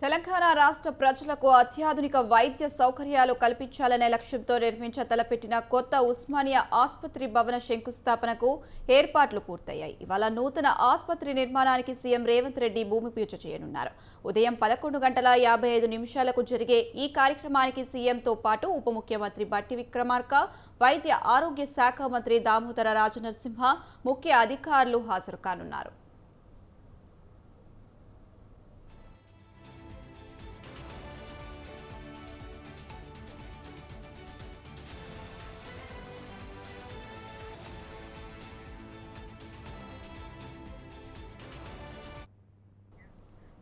తెలంగాణ రాష్ట్ర ప్రజలకు అత్యాధునిక వైద్య సౌకర్యాలు కల్పించాలనే లక్ష్యంతో నిర్మించ తలపెట్టిన కొత్త ఉస్మానియా ఆసుపత్రి భవన శంకుస్థాపనకు ఏర్పాట్లు పూర్తయ్యాయి. ఇవాళ నూతన ఆసుపత్రి నిర్మాణానికి సీఎం రేవంత్ రెడ్డి భూమి పూజ చేయనున్నారు. ఉదయం పదకొండు గంటల యాభై ఐదు నిమిషాలకు జరిగే ఈ కార్యక్రమానికి సీఎంతో పాటు ఉప ముఖ్యమంత్రి బట్టి విక్రమార్క వైద్య ఆరోగ్య శాఖ మంత్రి దామోదర రాజనరసింహ ముఖ్య అధికారులు హాజరు కానున్నారు.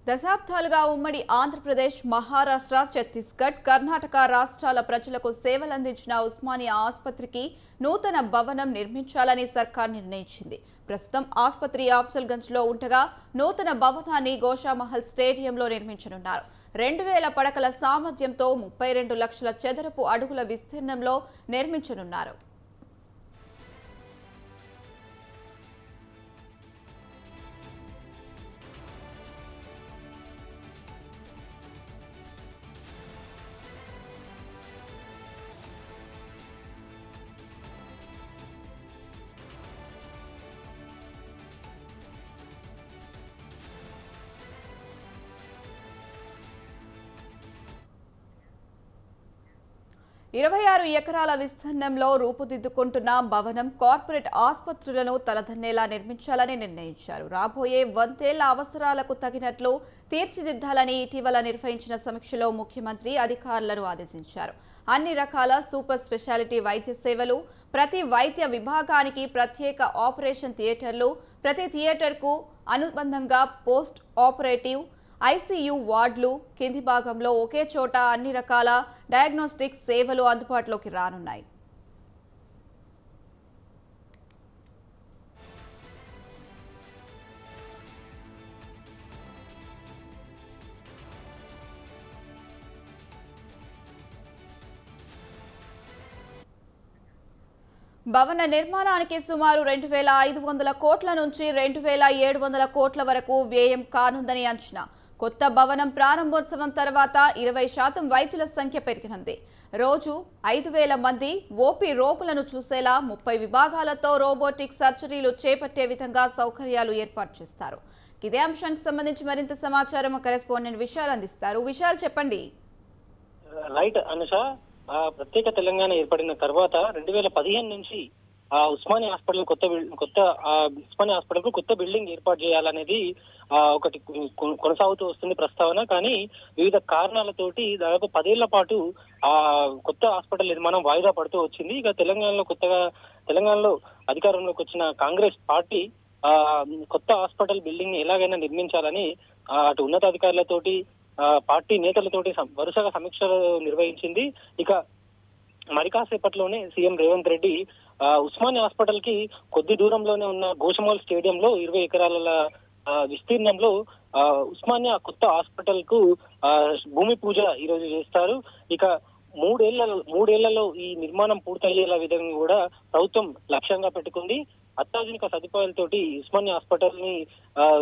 దశాబ్దాలుగా ఉమ్మడి ఆంధ్రప్రదేశ్ మహారాష్ట్ర ఛత్తీస్గఢ్ కర్ణాటక రాష్ట్రాల ప్రజలకు సేవలందించిన ఉస్మానియా ఆసుపత్రికి నూతన భవనం నిర్మించాలని సర్కార్ నిర్ణయించింది. ప్రస్తుతం ఆసుపత్రి ఆప్సల్గంజ్లో ఉండగా నూతన భవనాన్ని గోషామహల్ స్టేడియంలో నిర్మించనున్నారు. రెండు వేల పడకల సామర్థ్యంతో ముప్పై రెండు లక్షల చదరపు అడుగుల విస్తీర్ణంలో నిర్మించనున్నారు. ఇరవై ఆరు ఎకరాల విస్తీర్ణంలో రూపుదిద్దుకుంటున్న భవనం కార్పొరేట్ ఆసుపత్రులను తలదన్నేలా నిర్మించాలని నిర్ణయించారు. రాబోయే వందేళ్ళ అవసరాలకు తగినట్లు తీర్చిదిద్దాలని ఇటీవల నిర్వహించిన సమీక్షలో ముఖ్యమంత్రి అధికారులను ఆదేశించారు. అన్ని రకాల సూపర్ స్పెషాలిటీ వైద్య సేవలు ప్రతి వైద్య విభాగానికి ప్రత్యేక ఆపరేషన్ థియేటర్లు ప్రతి థియేటర్కు అనుబంధంగా పోస్ట్ ఆపరేటివ్ ఐసీయూ వార్డులు కింది భాగంలో ఒకే చోట అన్ని రకాల డయాగ్నోస్టిక్ సేవలు అందుబాటులోకి రానున్నాయి. భవన నిర్మాణానికి సుమారు రెండు వేల ఐదు వందల కోట్ల నుంచి రెండు వేల ఏడు వందల కోట్ల వరకు వ్యయం కానుందని అంచనా. కొత్త భవనం ప్రారంభోత్సవం తర్వాత ఇరవై శాతం వైద్యుల సంఖ్య పెరిగినంది. రోజు ఐదు వేల మంది ఓపీ రోగులను చూసేలా ముప్పై విభాగాలతో రోబోటిక్ సర్జరీలు చేపట్టే విధంగా సౌకర్యాలు ఏర్పాటు చేస్తారు. ఇదే అంశానికి సంబంధించి మరింత సమాచారం కరెస్పాండెంట్ విశాల్ అందిస్తారు. విశాల్ చెప్పండి. రైట్ అనుష. ప్రత్యేక తెలంగాణ ఏర్పడిన తర్వాత రెండు వేల పదిహేను నుంచి ఉస్మానియా హాస్పిటల్ కొత్త కొత్త ఉస్మానియా హాస్పిటల్కు కొత్త బిల్డింగ్ ఏర్పాటు చేయాలనేది ఆ ఒకటి కొనసాగుతూ వస్తుంది ప్రస్తావన. కానీ వివిధ కారణాలతోటి దాదాపు పదేళ్ళ పాటు ఆ కొత్త హాస్పిటల్ నిర్మాణం వాయిదా పడుతూ వచ్చింది. ఇక తెలంగాణలో కొత్తగా తెలంగాణలో అధికారంలోకి వచ్చిన కాంగ్రెస్ పార్టీ ఆ కొత్త హాస్పిటల్ బిల్డింగ్ని ఎలాగైనా నిర్మించాలని అటు ఉన్నతాధికారులతోటి ఆ, పార్టీ నేతలతోటి వరుసగా సమీక్షలు నిర్వహించింది. ఇక మరికాసేపట్లోనే సీఎం రేవంత్ రెడ్డి ఆ, ఉస్మానియా హాస్పిటల్కి కొద్ది దూరంలోనే ఉన్న గోషమాల్ స్టేడియంలో ఇరవై ఎకరాల విస్తీర్ణంలో ఆ, ఉస్మానియా కొత్త హాస్పిటల్కు ఆ, భూమి పూజ ఈ రోజు చేస్తారు. ఇక మూడేళ్ళ మూడేళ్ళలో ఈ నిర్మాణం పూర్తయ్యేలా విధంగా కూడా ప్రభుత్వం లక్ష్యంగా పెట్టుకుంది. అత్యాధునిక సదుపాయాలతోటి ఉస్మానియా హాస్పిటల్ని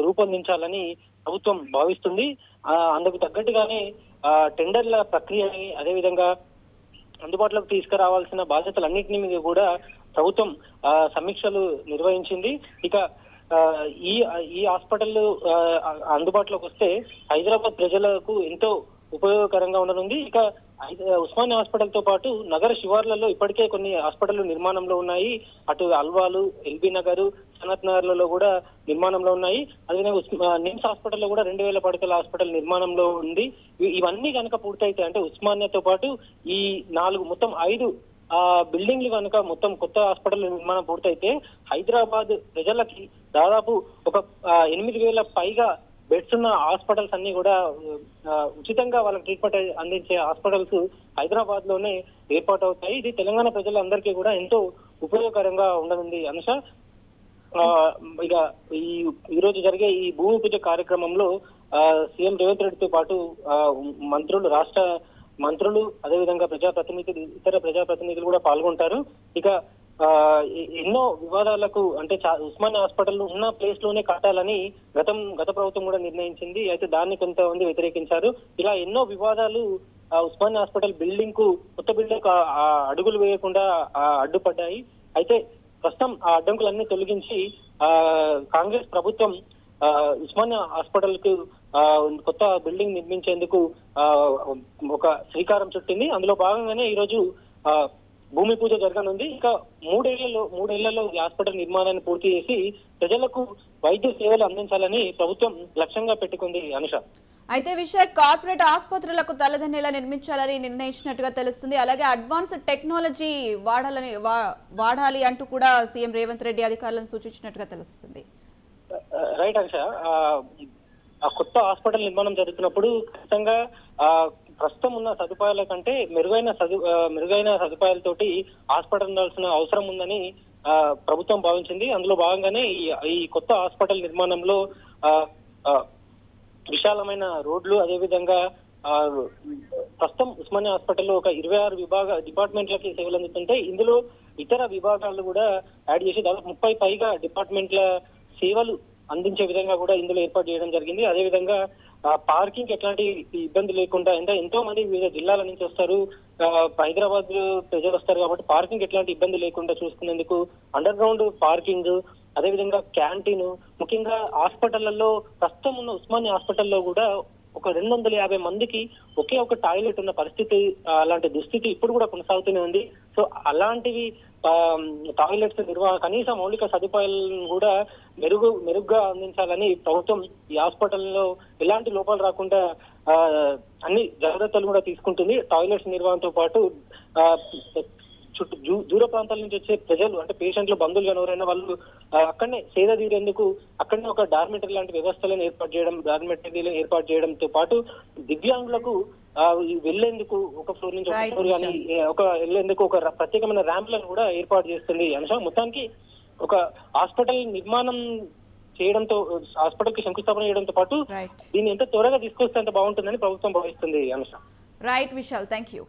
రూపొందించాలని ప్రభుత్వం భావిస్తుంది. ఆ, అందుకు తగ్గట్టుగానే ఆ, టెండర్ల ప్రక్రియని అదేవిధంగా అందుబాటులోకి తీసుకురావాల్సిన బాధ్యతలన్నింటినీ మీద కూడా ప్రభుత్వం ఆ, సమీక్షలు నిర్వహించింది. ఇక ఆ, ఈ ఈ హాస్పిటల్ ఆ, అందుబాటులోకి వస్తే హైదరాబాద్ ప్రజలకు ఎంతో ఉపయోగకరంగా ఉండనుంది. ఇక ఉస్మానియా హాస్పిటల్తో పాటు నగర శివార్లలో ఇప్పటికే కొన్ని హాస్పిటల్ నిర్మాణంలో ఉన్నాయి. అటు అల్వాలు ఎల్బీ నగర్ సనత్ నగర్లలో కూడా నిర్మాణంలో ఉన్నాయి. అదేవిధంగా ఉస్మా- నిమ్స్ హాస్పిటల్లో కూడా రెండు వేల పడకల హాస్పిటల్ నిర్మాణంలో ఉంది. ఇవన్నీ కనుక పూర్తయితే అంటే ఉస్మానియాతో పాటు ఈ నాలుగు మొత్తం ఐదు ఆ బిల్డింగ్లు కనుక మొత్తం కొత్త హాస్పిటల్ నిర్మాణం పూర్తయితే హైదరాబాద్ ప్రజలకి దాదాపు ఒక ఎనిమిది వేల పైగా బెడ్స్ ఉన్న హాస్పిటల్స్ అన్ని కూడా ఉచితంగా వాళ్ళకి ట్రీట్మెంట్ అందించే హాస్పిటల్స్ హైదరాబాద్లోనే ఏర్పాటు అవుతాయి ఇది తెలంగాణ ప్రజలందరికీ కూడా ఎంతో ఉపయోగకరంగా ఉండనుంది అనుష. ఆ, ఇక ఈ ఈ రోజు జరిగే ఈ భూమి పూజ కార్యక్రమంలో ఆ, సీఎం రేవంత్ రెడ్డితో పాటు ఆ, మంత్రులు రాష్ట్ర మంత్రులు అదేవిధంగా ప్రజాప్రతినిధులు ఇతర ప్రజాప్రతినిధులు కూడా పాల్గొంటారు. ఇక ఆ, ఎన్నో వివాదాలకు అంటే ఉస్మానియా హాస్పిటల్ ఉన్న ప్లేస్లోనే కట్టాలని గతం గత ప్రభుత్వం కూడా నిర్ణయించింది. అయితే దాన్ని కొంతమంది వ్యతిరేకించారు. ఇలా ఎన్నో వివాదాలు ఆ ఉస్మానియా హాస్పిటల్ బిల్డింగ్కు కొత్త బిల్డింగ్ అడుగులు వేయకుండా అడ్డుపడ్డాయి. అయితే ప్రస్తుతం ఆ అడ్డంకులన్నీ తొలగించి ఆ కాంగ్రెస్ ప్రభుత్వం ఆ, ఉస్మానియా హాస్పిటల్కు కొత్త బిల్డింగ్ నిర్మించేందుకు ఒక శ్రీకారం చుట్టింది. అందులో భాగంగానే ఈరోజు ఆ, భూమి పూజ జరగనుంది. ఇంకా మూడేళ్ళలో మూడేళ్ళలో ఈ హాస్పిటల్ నిర్మాణాన్ని పూర్తి చేసి ప్రజలకు వైద్య సేవలు అందించాలని ప్రభుత్వం లక్ష్యంగా పెట్టుకుంది అనుష. అయితే విశాఖ కార్పొరేట్ ఆసుపత్రులకు తలదన్నేలా నిర్మించాలని నిర్ణయించినట్టుగా తెలుస్తుంది. అలాగే అడ్వాన్స్ టెక్నాలజీ వాడాలని వాడాలి అంటూ కూడా సీఎం రేవంత్ రెడ్డి అధికారులను సూచించినట్టుగా తెలుస్తుంది. రైట్ అనుష. ఆ, కొత్త హాస్పిటల్ నిర్మాణం జరుగుతున్నప్పుడు ఖచ్చితంగా ఆ ప్రస్తుతం ఉన్న సదుపాయాల కంటే మెరుగైన సదు మెరుగైన సదుపాయాలతోటి హాస్పిటల్ ఉండాల్సిన అవసరం ఉందని ఆ, ప్రభుత్వం భావించింది. అందులో భాగంగానే ఈ ఈ కొత్త హాస్పిటల్ నిర్మాణంలో ఆ, విశాలమైన రోడ్లు అదేవిధంగా ఆ, ప్రస్తుతం ఉస్మానియా హాస్పిటల్లో ఒక ఇరవై ఆరు విభాగ డిపార్ట్మెంట్లకి సేవలు అందుతుంటే ఇందులో ఇతర విభాగాలు కూడా యాడ్ చేసి దాదాపు ముప్పై పైగా డిపార్ట్మెంట్ల సేవలు అందించే విధంగా కూడా ఇందులో ఏర్పాటు చేయడం జరిగింది. అదేవిధంగా పార్కింగ్ ఎట్లాంటి ఇబ్బంది లేకుండా అంటే ఎంతో మంది వివిధ జిల్లాల నుంచి వస్తారు హైదరాబాద్ ప్రజలు వస్తారు కాబట్టి పార్కింగ్ ఎట్లాంటి ఇబ్బంది లేకుండా చూసుకునేందుకు అండర్ గ్రౌండ్ పార్కింగ్ అదేవిధంగా క్యాంటీన్ ముఖ్యంగా హాస్పిటళ్ళలో ప్రస్తుతం ఉన్న ఉస్మానియా హాస్పిటల్లో కూడా ఒక రెండు వందల యాభై మందికి ఒకే ఒక టాయిలెట్ ఉన్న పరిస్థితి అలాంటి దుస్థితి ఇప్పుడు కూడా కొనసాగుతూనే ఉంది. సో అలాంటివి టాయిలెట్స్ నిర్వహణ కనీస మౌలిక సదుపాయాలను కూడా మెరుగు మెరుగ్గా అందించాలని ప్రభుత్వం ఈ హాస్పిటల్లో ఎలాంటి లోపాలు రాకుండా అన్ని జాగ్రత్తలు కూడా తీసుకుంటుంది. టాయిలెట్స్ నిర్వహణతో పాటు చుట్టూ దూర ప్రాంతాల నుంచి వచ్చే ప్రజలు అంటే పేషెంట్లు బంధువులు కానీ ఎవరైనా వాళ్ళు అక్కడనే సేద తీరేందుకు అక్కడనే ఒక డార్మెటరీ లాంటి వ్యవస్థలను ఏర్పాటు చేయడం డార్మెటరీలను ఏర్పాటు చేయడంతో పాటు దివ్యాంగులకు వెళ్ళేందుకు ఒక ఫ్లోర్ నుంచి ఒక ఫ్లోర్ కానీ ఒక వెళ్ళేందుకు ఒక ప్రత్యేకమైన ర్యాంప్లను కూడా ఏర్పాటు చేస్తుంది. అనుష మొత్తానికి ఒక హాస్పిటల్ నిర్మాణం చేయడంతో హాస్పిటల్కి శంకుస్థాపన చేయడంతో పాటు దీన్ని ఎంత త్వరగా తీసుకొస్తే అంత బాగుంటుందని ప్రభుత్వం భావిస్తుంది Anusha right Vishal thank you